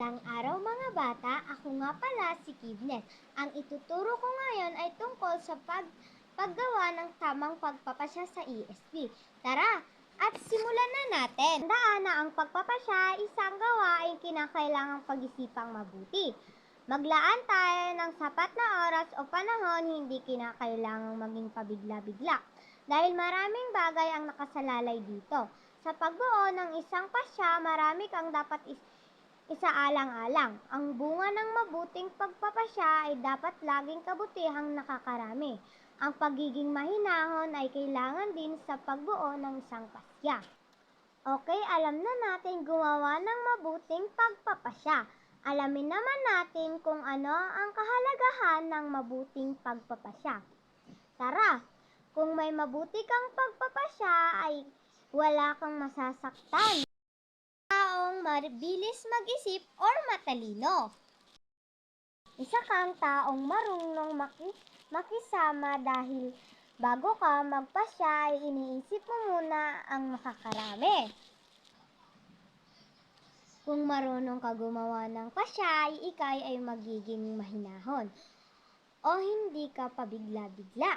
Magandang araw mga bata, ako nga pala si Kidnet. Ang ituturo ko ngayon ay tungkol sa pag paggawa ng tamang pagpapasya sa ESP. Tara, at simulan na natin. Tandaan na ang pagpapasya ay isang gawain kinakailangang pag-isipang mabuti. Maglaan tayo ng sapat na oras o panahon, hindi kinakailangang maging pabigla-bigla. Dahil maraming bagay ang nakasalalay dito. Sa pagbuo ng isang pasya, marami kang dapat is- isaalang-alang. Ang bunga ng mabuting pagpapasya ay dapat laging kabutihang nakakarami. Ang pagiging mahinahon ay kailangan din sa pagbuo ng isang pasya. Okay, alam na natin gumawa ng mabuting pagpapasya. Alamin naman natin kung ano ang kahalagahan ng mabuting pagpapasya. Tara, kung may mabuti kang pagpapasya ay wala kang masasaktan taong mabilis mag-isip or matalino. Isa kang taong marunong maki- makisama dahil bago ka magpasya ay iniisip mo muna ang makakarami. Kung marunong ka gumawa ng pasya, ay ikay ay magiging mahinahon o hindi ka pabigla-bigla.